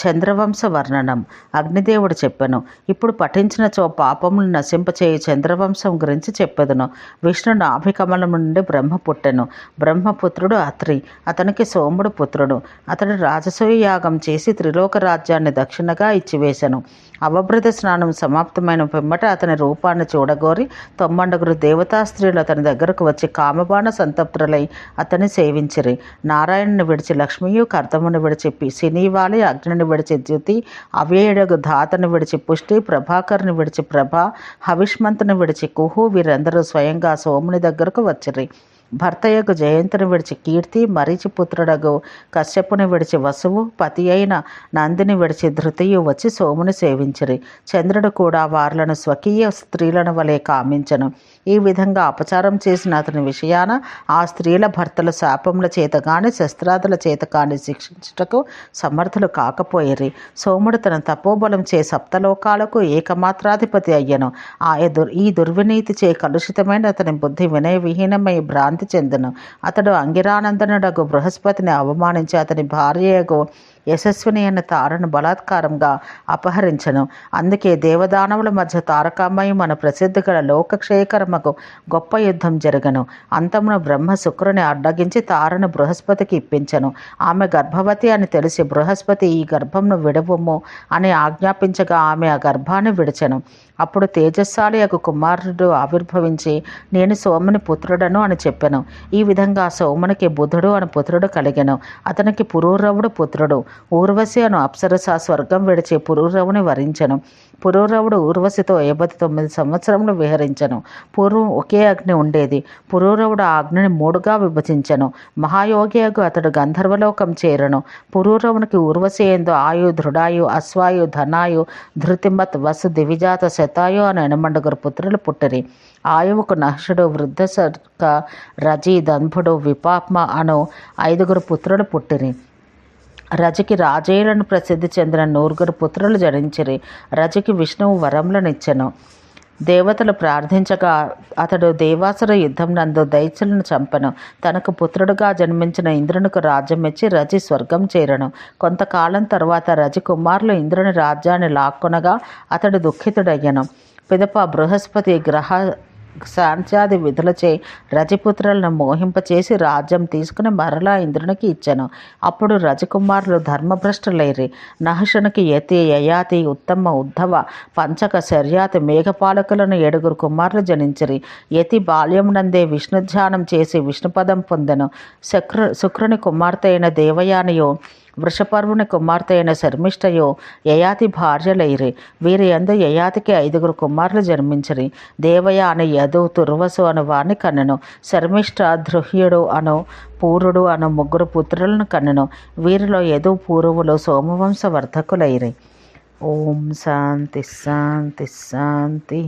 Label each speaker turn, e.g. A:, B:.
A: చంద్రవంశ వర్ణనం అగ్నిదేవుడు చెప్పెను ఇప్పుడు పఠించిన చో పాపములు నశింపచేయు చంద్రవంశం గురించి చెప్పెదను. విష్ణు నాభికమలం నుండి బ్రహ్మ పుట్టెను. బ్రహ్మపుత్రుడు అత్రి అతనికి సోముడు పుత్రుడు. అతడు రాజసూయ యాగం చేసి త్రిలోక రాజ్యాన్ని దక్షిణగా ఇచ్చివేశను అవభృత స్నానం సమాప్తమైన పిమ్మట అతని రూపాన్ని చూడగోరి తొమ్మండుగురు దేవతా స్త్రీలు అతని దగ్గరకు వచ్చి కామబాణ సంతప్తులై అతన్ని సేవించిరి. నారాయణుని విడిచి లక్ష్మియు కర్తముని విడిచి సినీవాలి అగ్నిని విడిచి ద్యుతి అవ్యయుడకు ధాతను విడిచి పుష్టి ప్రభాకర్ని విడిచి ప్రభ హవిష్మంతుని విడిచి కుహు వీరందరూ స్వయంగా సోముని దగ్గరకు భర్త యొక్క జయంతుని విడిచి కీర్తి మరిచి పుత్రుడగు కశ్యపుని విడిచి వసువు పతి అయిన నందిని విడిచి ధృతియు వచ్చి సోముని సేవించిరి. చంద్రుడు కూడా వారులను స్వకీయ స్త్రీలను వలె కామించను. ఈ విధంగా అపచారం చేసిన అతని విషయాన ఆ స్త్రీల భర్తలు శాపముల చేత కానీ శస్త్రాదుల చేత కానీ శిక్షించుటకు సమర్థులు కాకపోయిరి. సోముడు తన తపోబలం చే సప్తలోకాలకు ఏకమాత్రాధిపతి అయ్యను. ఆ దుర్ ఈ దుర్వినీతి చే కలుషితమైన అతని బుద్ధి వినయ విహీనమై భ్రాంతి చెందును. అతడు అంగిరానందనుడగు బృహస్పతిని అవమానించి అతని భార్యయగు యశస్విని అన్న తారను బలాత్కారంగా అపహరించను. అందుకే దేవదానవుల మధ్య తారకామయం మన ప్రసిద్ధి గల లోకక్షయకర్మకు గొప్ప యుద్ధం జరగను. అంతమున బ్రహ్మ శుక్రుని అడ్డగించి తారను బృహస్పతికి ఇప్పించను. ఆమె గర్భవతి అని తెలిసి బృహస్పతి ఈ గర్భంను విడవము అని ఆజ్ఞాపించగా ఆమె ఆ గర్భాన్ని విడిచెను. అప్పుడు తేజస్సాలి యొక్క కుమారుడు ఆవిర్భవించి నేను సోముని పుత్రుడను అని చెప్పాను. ఈ విధంగా సోమునికి బుధుడు అని పుత్రుడు కలిగాను. అతనికి పురూరవుడు పుత్రుడు. ఊర్వశి అను అప్సరస స్వర్గం విడిచి పురూరవుని వరించను. పురూరవుడు ఊర్వశితో ఎనభై తొమ్మిది సంవత్సరములు విహరించను. పూర్వం ఒకే అగ్ని ఉండేది. పురూరవుడు ఆ అగ్నిని మూడుగా విభజించెను. మహాయోగియగు అతడు గంధర్వలోకం చేరను. పురూరవునికి ఊర్వశి ఏందో ఆయు దృఢాయు అశ్వాయు ధనాయు ధృతిమత్ వసు దివిజాత శతాయు అని ఎనమండుగురు పుత్రులు పుట్టిరి. ఆయువుకు నహుషుడు వృద్ధ సర్క రజి దంభుడు విపాప్మ అను ఐదుగురు పుత్రులు పుట్టిరి. రజకి రాజేయులను ప్రసిద్ధి చెందిన నూరుగురు పుత్రులు జరించిరి రజకి విష్ణువు వరములనిచ్చెను. దేవతలు ప్రార్థించగా అతడు దేవాసుర యుద్ధం నందు దైత్యులను చంపెను. తనకు పుత్రుడుగా జన్మించిన ఇంద్రునికి రాజ్యం ఇచ్చి రజి స్వర్గం చేరను. కొంతకాలం తర్వాత రజి కుమారులు ఇంద్రుని రాజ్యాన్ని లాక్కొనగా అతడు దుఃఖితుడయ్యను. పిదప బృహస్పతి గ్రహ శాంత్యాది విధులచే రజపుత్రులను మోహింపచేసి రాజ్యం తీసుకుని మరలా ఇంద్రునికి ఇచ్చాను. అప్పుడు రజకుమారులు ధర్మభ్రష్టులైరి. నహషునికి యతి యయాతి ఉత్తమ ఉద్ధవ పంచక శర్యాతి మేఘపాలకులను ఏడుగురు కుమారులు జనించిరి. యతి బాల్యమునందే విష్ణు ధ్యానం చేసి విష్ణుపదం పొందెను. శక్రు శుక్రుని కుమార్తె అయిన దేవయానియో వృషపర్వుని కుమార్తె అయిన శర్మిష్టయు యయాతి భార్యలైరి. వీరి యందు యయాతికి ఐదుగురు కుమారులు జన్మించిరి. దేవయ అనే యదు తుర్వసు అను వాణ్ణి కన్నెను. శర్మిష్ట ధృహ్యుడు అను పూరుడు అను ముగ్గురు పుత్రులను కన్నెను. వీరిలో యదు పూర్వులు సోమవంశ వర్ధకులైరి ఓం శాంతి శాంతి శాంతి.